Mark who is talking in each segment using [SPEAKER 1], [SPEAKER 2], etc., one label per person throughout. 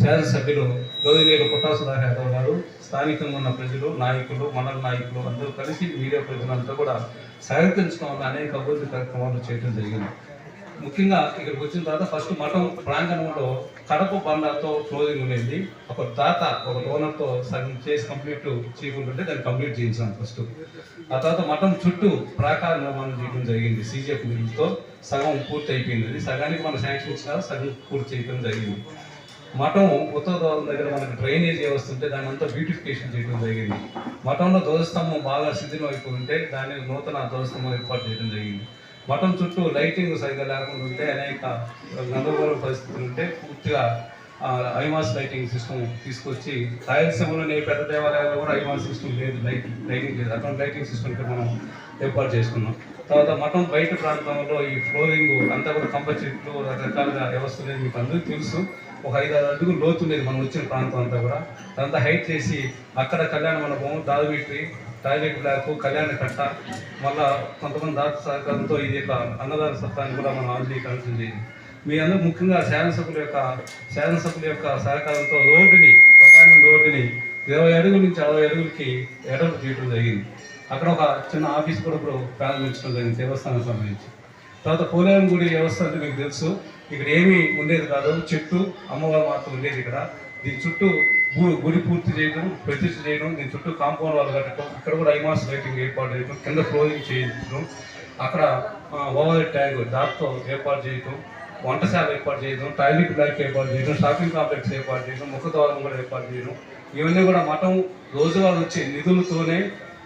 [SPEAKER 1] శాసనసభ్యులు గౌరీనేరు పుట్టా సుధాకర్ యాదవ్ గారు స్థానికంగా ఉన్న ప్రజలు నాయకులు మండల నాయకులు అందరూ కలిసి మీడియా ప్రజలంతా కూడా సహకరించడం వల్ల అనేక అభివృద్ధి కార్యక్రమాలు చేయడం జరిగింది. ముఖ్యంగా ఇక్కడికి వచ్చిన తర్వాత ఫస్ట్ మఠం ప్రాంగణంలో కడప బండాతో క్లోజింగ్ ఉండేది. ఒక దాత ఒక డోనర్తో సగం చేసి కంప్లీట్ చేయకుంటుంటే దాన్ని కంప్లీట్ చేయించాం ఫస్ట్. ఆ తర్వాత మఠం చుట్టూ ప్రాకార నిర్మాణం చేయడం జరిగింది సీజీఎఫ్ నిధులతో సగం పూర్తి అయిపోయింది సగానికి మనం శాంక్షన్ ఇచ్చినా సగం పూర్తి చేయడం జరిగింది. మఠం ఉత్తర దగ్గర మనకి డ్రైనేజ్ వస్తుంటే దాని అంతా బ్యూటిఫికేషన్ చేయడం జరిగింది. మఠంలో ధ్వజస్తంభం బాగా శిథిలం అయిపోయి ఉంటే దాన్ని నూతన ధ్వజస్తంభం ఏర్పాటు చేయడం జరిగింది. మఠం చుట్టూ లైటింగ్ సరిగ్గా లేకుండా ఉంటే అనేక గందరగోళ పరిస్థితులు ఉంటే పూర్తిగా ఐమాస్ లైటింగ్ సిస్టమ్ తీసుకొచ్చి రాయలసీమలోని పెద్ద దేవాలయాల్లో కూడా ఐమాస్ సిస్టమ్ లేదు లైటింగ్ లైటింగ్ లేదు. అటువంటి లైటింగ్ సిస్టమ్ మనం ఏర్పాటు చేసుకున్నాం. తర్వాత మఠం బయట ప్రాంతంలో ఈ ఫ్లోరింగ్ అంతా కూడా కంప చెట్లు రకరకాలుగా వ్యవస్థ లేదు మీకు అందరికీ తెలుసు. ఒక ఐదు ఆరు అడుగులు లోతు ఉండేది మనం వచ్చిన ప్రాంతం అంతా కూడా. అదంతా హైట్ చేసి అక్కడ కళ్యాణ మండపం దాదాపు టాయిలెట్ బ్లాక్ కళ్యాణ కట్ట మళ్ళా కొంతమంది దాత సహకారంతో ఇది యొక్క అన్నదాన సత్రాన్ని కూడా మనం ఆధునీకరించడం మీ అందరూ ముఖ్యంగా శాసనసభ్యుల యొక్క శాసనసభ్యుల యొక్క సహకారంతో రోడ్డుని ప్రధాన రోడ్డుని ఇరవై అడుగుల నుంచి అరవై అడుగులకి ఎడలు చేయడం జరిగింది. అక్కడ ఒక చిన్న ఆఫీస్ కూడా ఇప్పుడు ప్రారంభించడం జరిగింది దేవస్థానం సంబంధించి. తర్వాత పోలేరం గుడి వ్యవస్థ అంటే మీకు తెలుసు. ఇక్కడ ఏమీ ఉండేది కాదు. చెట్టు అమ్మవారు మాత్రం ఉండేది ఇక్కడ. దీని చుట్టూ గుడి పూర్తి చేయడం ప్రతిష్ఠ చేయడం దీని చుట్టూ కాంపౌండ్ వాళ్ళు కట్టడం ఇక్కడ కూడా ఐమాస్ లైటింగ్ ఏర్పాటు చేయడం కింద ఫ్లోరింగ్ చేయించడం అక్కడ ఓవర్ ట్యాంక్ దాంతో ఏర్పాటు చేయడం వంటశాల ఏర్పాటు చేయడం టాయిలెట్ బ్లాక్ ఏర్పాటు చేయడం షాపింగ్ కాంప్లెక్స్ ఏర్పాటు చేయడం ముఖద్వారం కూడా ఏర్పాటు చేయడం ఇవన్నీ కూడా మఠం రోజువారీ వచ్చే నిధులతోనే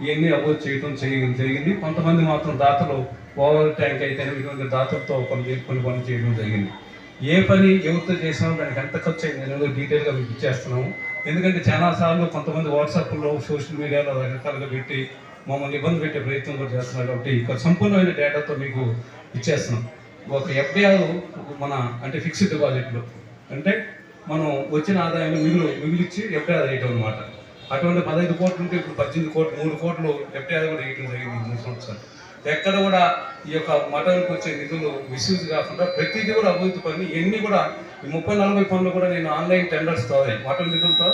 [SPEAKER 1] ఇవన్నీ అభివృద్ధి చేయడం జరిగింది. కొంతమంది మాత్రం దాతలు ఓవర్ ట్యాంక్ అయితే ఇటువంటి దాతలతో కొన్ని కొన్ని పనులు చేయడం జరిగింది. ఏ పని ఎవరితో చేసినా దానికి ఎంత ఖర్చు అయింది అనేది డీటెయిల్గా మీకు ఇచ్చేస్తున్నాము. ఎందుకంటే చాలా సార్లు కొంతమంది వాట్సాప్లో సోషల్ మీడియాలో రకరకాలుగా పెట్టి మమ్మల్ని ఇబ్బంది పెట్టే ప్రయత్నం కూడా చేస్తున్నారు కాబట్టి ఇక సంపూర్ణమైన డేటాతో మీకు ఇచ్చేస్తున్నాం. ఒక ఎఫ్డిఆర్ మన అంటే ఫిక్స్డ్ డిపాజిట్లు అంటే మనం వచ్చిన ఆదాయాన్ని మిగులు మిగిలిచ్చి ఎఫ్డిఆర్ వేయటం అనమాట అటువంటి పదహైదు కోట్లు ఉంటే ఇప్పుడు పద్దెనిమిది కోట్లు మూడు కోట్లు ఎఫ్డిఆర్ కూడా వేయటం జరిగింది ఈ మూడు సంవత్సరాలు. ఎక్కడ కూడా ఈ యొక్క మఠానికి వచ్చే నిధులు మిస్యూజ్ కాకుండా ప్రతిదీ కూడా అభివృద్ధి పని ఎన్ని కూడా ఈ ముప్పై నలభై పనులు కూడా నేను ఆన్లైన్ టెండర్స్తో మఠం నిధులతో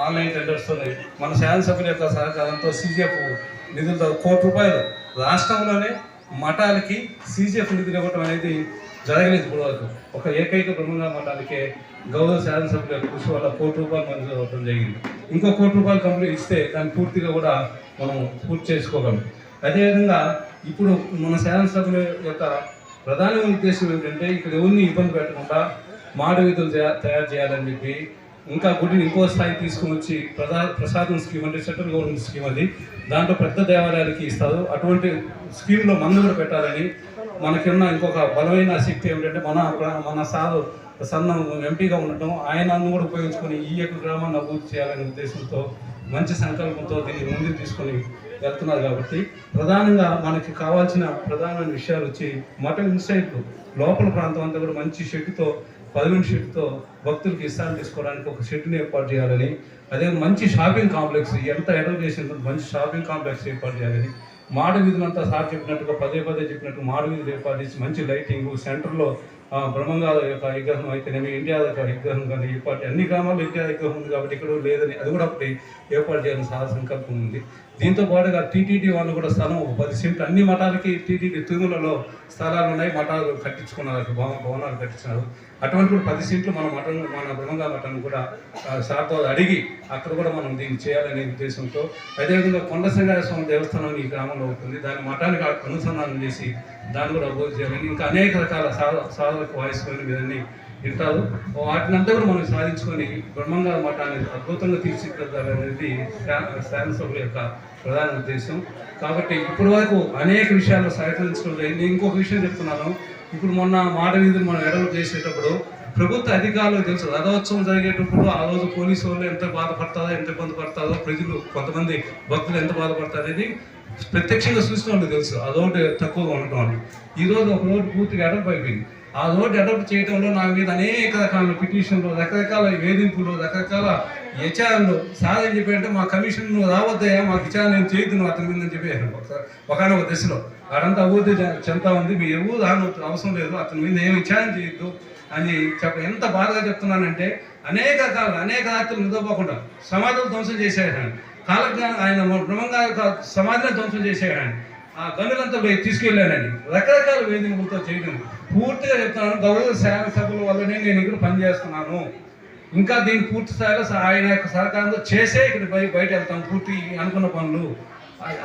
[SPEAKER 1] ఆన్లైన్ టెండర్స్తో మన శాసనసభ్యుల యొక్క సహకారంతో సీజీఎఫ్ నిధులతో కోటి రూపాయలు రాష్ట్రంలోనే మఠాలకి సీజీఎఫ్ నిధులు ఇవ్వటం అనేది జరగలేదు ఇప్పటి వరకు ఒక ఏకైక బ్రహ్మంగా మఠానికే గౌరవ శాసనసభ్యుల కృషి వల్ల కోటి రూపాయలు మంజూరు అవ్వడం జరిగింది. ఇంకో కోటి రూపాయలు కంప్లీట్ ఇస్తే దాన్ని పూర్తిగా కూడా మనం పూర్తి చేసుకోగలం. అదేవిధంగా ఇప్పుడు మన శాసనసభ్యుల యొక్క ప్రధాన ఉద్దేశం ఏంటంటే ఇక్కడ ఎవరిని ఇబ్బంది పెట్టకుండా మాడవీధులు తయారు చేయాలని చెప్పి ఇంకా గుడిని ఇంకో స్థాయికి తీసుకుని వచ్చి ప్రసా ప్రసాదం స్కీమ్ అంటే సెంట్రల్ గవర్నమెంట్ స్కీమ్ అది. దాంట్లో పెద్ద దేవాలయాలకి ఇస్తారు. అటువంటి స్కీమ్లో మందు కూడా పెట్టాలని మనకున్న ఇంకొక బలమైన శక్తి ఏమిటంటే మన మన సారు సన్న ఎంపీగా ఉండటం ఆయనను కూడా ఉపయోగించుకొని ఈ యొక్క గ్రామాన్ని అభివృద్ధి చేయాలనే ఉద్దేశంతో మంచి సంకల్పంతో దీన్ని ముందుకు తీసుకొని వెళ్తున్నారు కాబట్టి ప్రధానంగా మనకి కావాల్సిన ప్రధానమైన విషయాలు వచ్చి మటన్ ఇన్సైడ్ లోపల ప్రాంతం అంతా కూడా మంచి శక్తితో పదిహేను షీట్తో భక్తులకు ఇస్తాను తీసుకోవడానికి ఒక షెడ్ని ఏర్పాటు చేయాలని అదే మంచి షాపింగ్ కాంప్లెక్స్ ఎంత ఎడల్ చేసిన మంచి షాపింగ్ కాంప్లెక్స్ ఏర్పాటు చేయాలని మాడ వీధులంతా సార్ చెప్పినట్టుగా పదే పదే చెప్పినట్టు మాడ వీధులు ఏర్పాటు చేసి మంచి లైటింగ్ సెంటర్లో ఆ, బ్రహ్మంగాల యొక్క విగ్రహం అయితేనేమి ఇండియా యొక్క విగ్రహం కానీ ఏర్పాటు అన్ని గ్రామాల్లో ఇండియా విగ్రహం ఉంది కాబట్టి ఇక్కడ లేదని అది కూడా అప్పుడు ఏర్పాటు చేయాలని సార్ సంకల్పం ఉంది. దీంతో పాటుగా టీటీడీ వాళ్ళు కూడా స్థలం ఒక పది సెంట్లు అన్ని మఠాలకి టీటీడీ తిరుమలలో స్థలాలు ఉన్నాయి మఠాలు కట్టించుకున్నారు అక్కడ భవనాలు కట్టించినారు. అటువంటి కూడా పది సెంట్లు మన మఠం మన బ్రహ్మంగా మఠం కూడా సార్తో అడిగి అక్కడ కూడా మనం దీన్ని చేయాలనే ఉద్దేశంతో అదేవిధంగా కొండ స్వామి దేవస్థానం ఈ గ్రామంలో ఉంటుంది దాని మఠానికి అనుసంధానం చేసి దాన్ని కూడా అభివృద్ధి చేయాలని ఇంకా అనేక రకాల సాధ సాధనకు వాయిస్ ఇవన్నీ వింటారు వాటినంతా కూడా మనం సాధించుకొని బ్రహ్మంగా మఠాన్ని అద్భుతంగా తీర్చిదిద్దాలనేది శాసన శాసనసభ యొక్క ప్రధాన ఉద్దేశం. కాబట్టి ఇప్పటి వరకు అనేక విషయాల్లో సహకరించడం జరిగింది. ఇంకొక విషయం చెప్తున్నాను. ఇప్పుడు మొన్న మాట వీధులు మనం ఎడలు చేసేటప్పుడు ప్రభుత్వ అధికారులు తెలుసు రథోత్సవం జరిగేటప్పుడు ఆ రోజు పోలీసు వాళ్ళు ఎంత బాధపడతారో ఎంత ఇబ్బంది పడతారో ప్రజలు కొంతమంది భక్తులు ఎంత బాధపడతారు అనేది ప్రత్యక్షంగా చూసిన వాళ్ళు తెలుసు. ఆ రోడ్డు తక్కువగా ఉండటం అని ఈరోజు ఒక రోడ్డు పూర్తిగా అడప్ అయిపోయింది ఆ రోడ్డు అడాప్ట్ చేయడంలో నా మీద అనేక రకాల పిటిషన్లు రకరకాల వేధింపులు రకరకాల విచారణలు సార్ ఏం చెప్పారంటే మా కమిషన్ నువ్వు రావద్దయ్యా మాకు విచారణ నేను చేయొద్దు నువ్వు అతని మీద అని చెప్పారు ఒకసారి. ఒకనొక దశలో. వాడంతా అభివృద్ధి చె- చెందుతా ఉంది. మీ ఎవరు రాను అవసరం లేదు అతని మీద ఏం విచారణ చేయొద్దు అని చెప్ప ఎంత బాధగా చెప్తున్నానంటే అనేక రకాల అనేక రాత్రులు నిద్రపోకుండా సమాధులు ధ్వంసం చేసేయడానికి కాలజ్ఞానం ఆయన బ్రహ్మంగా సమాధిని ధ్వంసం చేసేయడానికి ఆ గనులంతా పోయి తీసుకెళ్ళానని రకరకాల వేదికలతో చేయడం. పూర్తిగా చెప్తున్నాను గౌరవ సేవ సభల వల్లనే నేను ఇక్కడ పనిచేస్తున్నాను. ఇంకా దీన్ని పూర్తి స్థాయిలో ఆయన యొక్క సహకారంతో చేసే ఇక్కడ బయ- బయట వెళ్తాం పూర్తి అనుకున్న పనులు.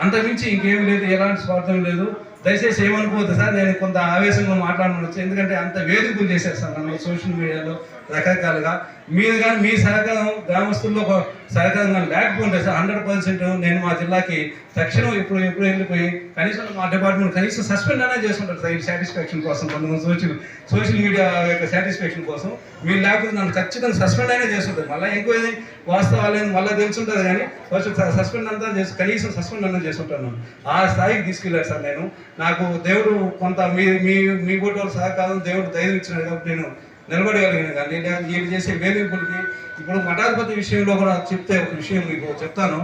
[SPEAKER 1] అంతమించి ఇంకేం లేదు ఎలాంటి స్వార్థం లేదు. దయచేసి ఏమనుకోవద్దు సార్ నేను కొంత ఆవేశంగా మాట్లాడవచ్చు ఎందుకంటే అంత వేదికలు చేసేస్తాను నన్ను సోషల్ మీడియాలో. రకరకాలుగా. మీరు కానీ మీ సహకారం గ్రామస్తుల్లో ఒక సహకారం కానీ లేకపోతే సార్ హండ్రెడ్ పర్సెంట్ నేను మా జిల్లాకి తక్షణం ఇప్పుడు ఎప్పుడు వెళ్ళిపోయి కనీసం మా డిపార్ట్మెంట్ కనీసం సస్పెండ్ అనేది చేస్తుంటారు సార్ ఈ సాటిస్ఫాక్షన్ కోసం కొంతమంది సోషల్ సోషల్ మీడియా యొక్క సాటిస్ఫాక్షన్ కోసం. మీరు లేకపోతే నన్ను ఖచ్చితంగా సస్పెండ్ అయినా చేస్తుంటారు. మళ్ళీ ఎంక్వైరీ వాస్తవాలు మళ్ళీ తెలుసుంటుంది కానీ ఫస్ట్ సస్పెండ్ అంతా చేసి కనీసం సస్పెండ్ అన్నా చేస్తుంటాను ఆ స్థాయికి తీసుకెళ్ళారు సార్ నేను. నాకు దేవుడు కొంత మీ మీ మీ సహకారం దేవుడు ధైర్యం ఇచ్చినాడు కాబట్టి నేను నిలబడగలిగిన కానీ నేను వీళ్ళు చేసే వేధింపులకి ఇప్పుడు మఠాధిపతి విషయంలో కూడా చెప్తే ఒక విషయం మీకు చెప్తాను.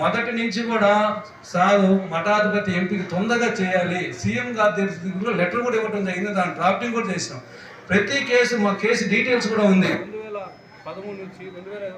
[SPEAKER 1] మొదటి నుంచి కూడా సారు మఠాధిపతి ఎంపిక తొందరగా చేయాలి. సీఎం గారి దగ్గర లెటర్ కూడా ఇవ్వడం జరిగింది. దాని డ్రాఫ్టింగ్ కూడా చేసినాం. ప్రతి కేసు మా కేసు డీటెయిల్స్ కూడా ఉంది. రెండు వేల పదమూడు నుంచి రెండు వేల